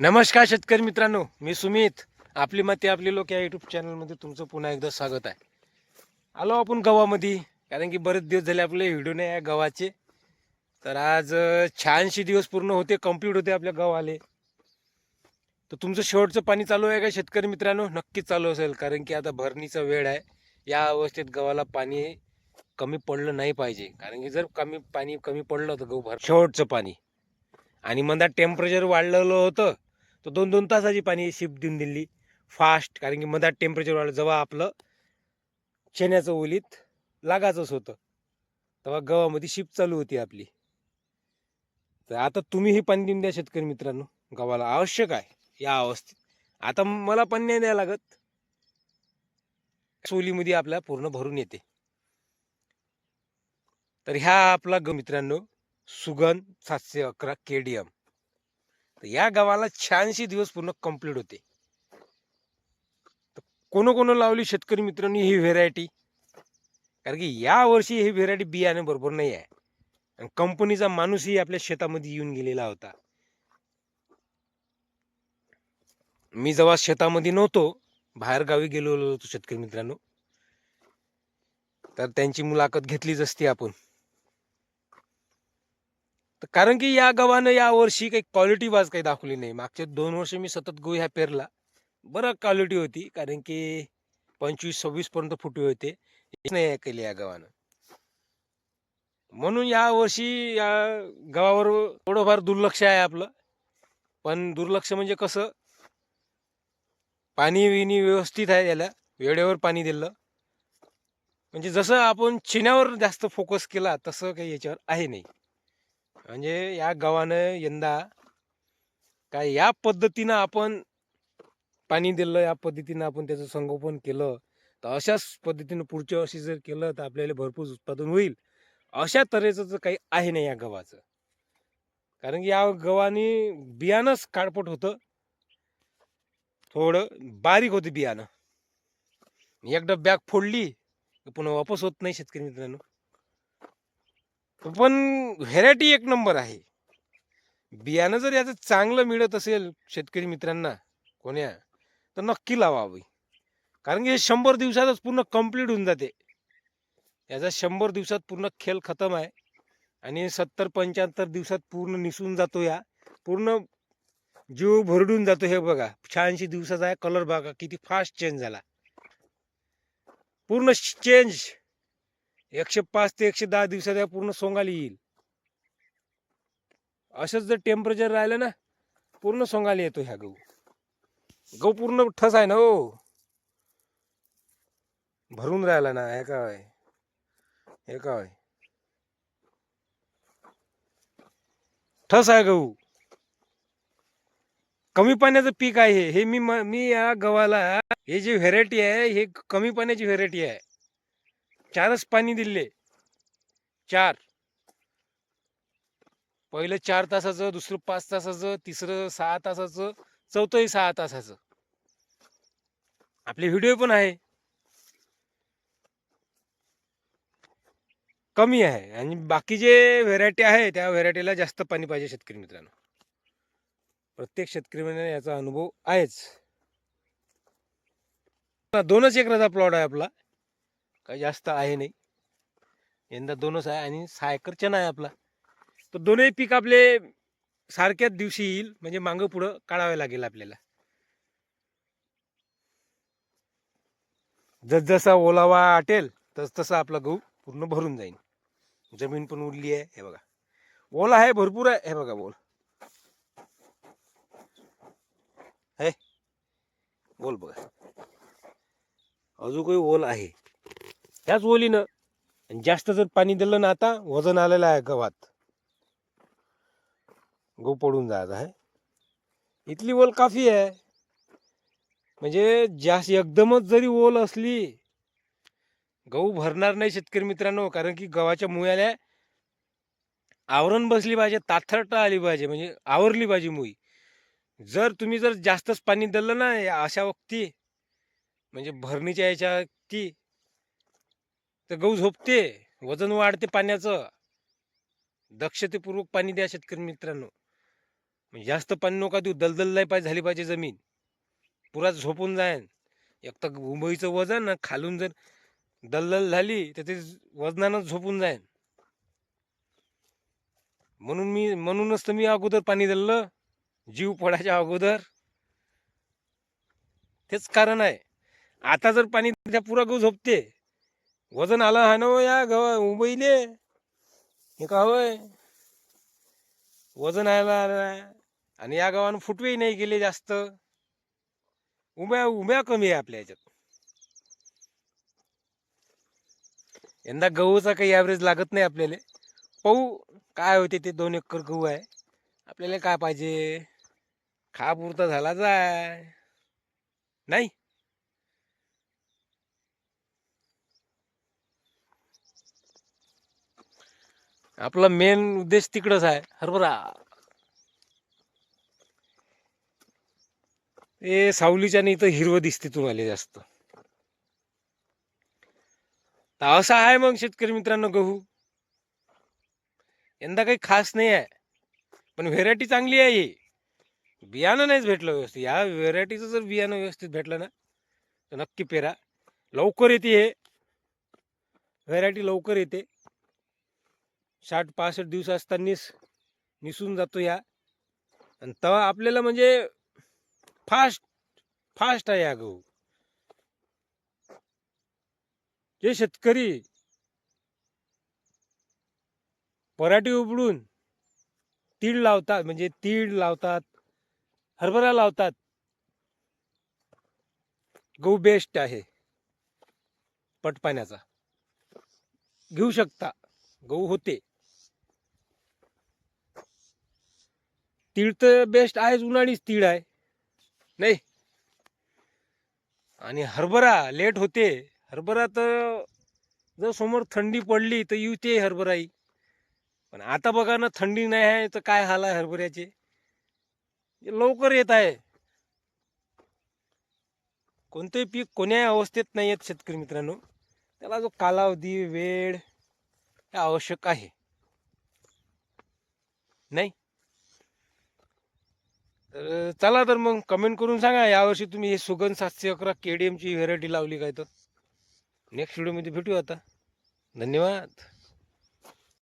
नमस्कार शेतकरी मित्रांनो मी सुमित. आपली मते आपली लोक या युट्यूब चॅनलमध्ये तुमचं पुन्हा एकदा स्वागत आहे. आलो आपण गव्हामध्ये कारण की बरेच दिवस झाले आपले व्हिडिओ नाही आहे गव्हाचे. तर आज छानशी छानशे दिवस पूर्ण होते कंप्लीट होते आपल्या गव्हाले. तर तुमचं शेवटचं पाणी चालू आहे का शेतकरी मित्रांनो? नक्कीच चालू असेल कारण की आता भरणीचा वेळ आहे. या अवस्थेत गव्हाला पाणी कमी पडलं नाही पाहिजे. कारण की जर कमी पाणी कमी पडलं तर गहू भर शेवटचं पाणी. आणि मधात टेम्परेचर वाढलेलं होतं तर दोन दोन तासाची पाणी शिफ्ट देऊन दिली. फास्ट कारण की मधात टेम्परेचर वाढलं. जेव्हा आपलं चण्याचं ओलीत लागायचंच होतं. तेव्हा गव्हामध्ये शिफ्ट चालू होती आपली. तर आता तुम्हीही पाणी देऊन द्या शेतकरी मित्रांनो. गव्हाला आवश्यक आहे या अवस्थेत. आता मला पाणी नाही द्यायला लागत. सोलीमध्ये आपल्या पूर्ण भरून येते. तर ह्या आपला ग मित्रांनो सुगंध सातशे अकरा केडीएम. एम या गावाला छानशे दिवस पूर्ण कंप्लीट होते. तर कोण कोण लावली शेतकरी मित्रांनी ही व्हेरायटी कारण की या वर्षी ही व्हेरायटी बियाणे बरोबर नाही आहे. आणि कंपनीचा माणूसही आपल्या शेतामध्ये येऊन गेलेला होता. मी जेव्हा शेतामध्ये नव्हतो बाहेर गावी गेलो होतो शेतकरी मित्रांनो. तर त्यांची मुलाखत घेतलीच असती आपण. तर कारण की या गव्हानं या वर्षी काही क्वालिटी वाज काही दाखवली नाही. मागचे दोन वर्ष मी सतत गहू ह्या पेरला. बरं क्वालिटी होती कारण की पंचवीस सव्वीस पर्यंत फुटवे होते. हेच नाही केले या गव्हानं म्हणून या वर्षी या गव्हावर थोडंफार दुर्लक्ष आहे आपलं. पण दुर्लक्ष म्हणजे कसं? पाणी विणी व्यवस्थित आहे याला वेळेवर पाणी दिलं. म्हणजे जसं आपण चिन्यावर जास्त फोकस केला तसं काही याच्यावर आहे नाही. म्हणजे या गावानं यंदा काय या पद्धतीनं आपण पाणी दिलं या पद्धतीनं आपण त्याचं संगोपन केलं तर अशाच पद्धतीनं पुढच्या वर्षी जर केलं तर आपल्याला भरपूर उत्पादन होईल. अशा तऱ्हेचं तर काही आहे नाही या गव्हाचं. कारण की या गव्हाने बियाणंच काळपट होतं. थोडं बारीक होतं बियाणं. एकदा बॅग फोडली पुन्हा वापस होत नाही शेतकरी मित्रांनो. पण व्हेरायटी एक नंबर आहे. बियाणं जर याचं चांगलं मिळत असेल शेतकरी मित्रांना कोण्या तर नक्की लावावी कारण की हे शंभर दिवसातच पूर्ण कंप्लीट होऊन जाते. याचा शंभर दिवसात पूर्ण खेळ खतम आहे. आणि सत्तर पंच्याहत्तर दिवसात पूर्ण निसून जातो या. पूर्ण जीव भरडून जातो हे बघा. शहाऐंशी दिवसाचा आहे कलर बघा. किती फास्ट चेंज झाला. पूर्ण चेंज एकशे पाच ते एकशे दहा दिवसात या पूर्ण सोंगाली येईल. असंच जर टेम्परेचर राहिलं ना पूर्ण सोंगाली येतो ह्या गहू. गहू पूर्ण ठस आहे ना हो. भरून राहिला ना हे काय? हे काय? ठस आहे गहू. कमी पाण्याचं पीक आहे हे. मी मी या गव्हाला हे जे व्हेरायटी आहे हे कमी पाण्याची व्हेरायटी आहे. चारच पाणी दिले. चार. पहिलं चार तासाचं दुसरं पाच तासाचं तिसरं सहा तासाचं चौथंही सहा तासाचं. आपले व्हिडिओ पण आहे. कमी आहे आणि बाकी जे व्हेरायटी आहे त्या व्हेरायटीला जास्त पाणी पाहिजे शेतकरी मित्रांनो. प्रत्येक शेतकरी मित्रांनो याचा अनुभव आहेच. दोनच एकराचा प्लॉट आहे आपला. काही जास्त आहे नाही. यंदा दोनच आहे आणि सहा एकर चणा आहे आपला. तर दोनही पीक आपले सारख्याच दिवशी येईल म्हणजे मागं पुढं काढावे लागेल आपल्याला. जसजसा ओलावा आटेल तस तसा आपला गहू पूर्ण भरून जाईल जमीन पण उरली आहे हे बघा. ओला आहे भरपूर आहे हे बघा ओल. हे बोल बघा. अजून काही ओल आहे. त्याच ओलीनं. आणि जास्त जर पाणी दिलं ना आता वजन आलेलं आहे गव्हात. गहू पडून जायचं आहे. इथली ओल काफी आहे. म्हणजे जास्त एकदमच जरी ओल असली गहू भरणार नाही शेतकरी मित्रांनो कारण की गव्हाच्या मुळ्याला आवरण बसली पाहिजे ताथरटा आली पाहिजे म्हणजे आवरली पाहिजे मुई जर तुम्ही जर जास्तच पाणी दिलं ना अशा वक्ती म्हणजे भरणीच्या याच्या ती तर गहू झोपते वजन वाढते पाण्याचं. दक्षतेपूर्वक पाणी द्या शेतकरी मित्रांनो. म्हणजे जास्त पाणी नका देऊ दलदल नाही पाहिजे झाली पाहिजे जमीन. पुरा झोपून जाईन एक तर मुंबईचं वजन ना खालून जर दलदल झाली तर ते वजनानं झोपून जाईन म्हणून मी म्हणूनच तर मी अगोदर पाणी दिलं जीव पडायच्या अगोदर. तेच कारण आहे. आता जर पाणी त्या पुरा गहू झोपते. वजन आलं हा ना हो या गव्हा मुंबईले हे का होय? वजन आलं आलं आणि या गावानं फुटवेही नाही गेले जास्त. उम्या उम्या कमी आहे आपल्या याच्यात यंदा गहूचा काही ॲव्हरेज लागत नाही आपल्याला. पाहू काय होते ते दोन एकर गहू आहे. आपल्याला काय पाहिजे? खा पुरता झाला जाय नाही? आपला मेन उद्देश तिकडच आहे. हरभरा. ए सावलीच्या इथं तर हिरवं दिसते तुम्हाला जास्त. तर असा आहे मग शेतकरी मित्रांनो गहू. यंदा काही खास नाही आहे. पण व्हेरायटी चांगली आहे ही. बियाणं नाहीच भेटलं व्यवस्थित. या व्हेरायटीचं जर बियाणं व्यवस्थित भेटलं ना तर नक्की पेरा. लवकर येते हे. व्हेरायटी लवकर येते. साठ पासष्ट दिवस असतानाच निसून जातो या. आणि तेव्हा आपल्याला म्हणजे फास्ट फास्ट आहे या गहू हो. जे शेतकरी पराठी उपडून तीळ लावतात म्हणजे तीळ लावतात हरभरा लावतात गहू बेस्ट आहे. पट पाण्याचा घेऊ शकता. गहू होते. तीळ तर बेस्ट आहेच उन्हाळीच तीळ आहे. नाही? आणि हरभरा लेट होते. हरभरा तर जर समोर थंडी पडली तर येते हरभराई पण आता बघा ना थंडी नाही आहे तर काय हाल आहे हरभऱ्याचे? हे लवकर येत आहे. कोणतेही पीक कोण्याही अवस्थेत नाही येत शेतकरी मित्रांनो. त्याला जो कालावधी वेळ हे आवश्यक आहे. नाही? तर चला तर मग कमेंट करून सांगा यावर्षी तुम्ही हे सुगंध सातशे अकरा के डी एमची व्हेरायटी लावली काय तर? नेक्स्ट व्हिडिओमध्ये भेटू आता. धन्यवाद.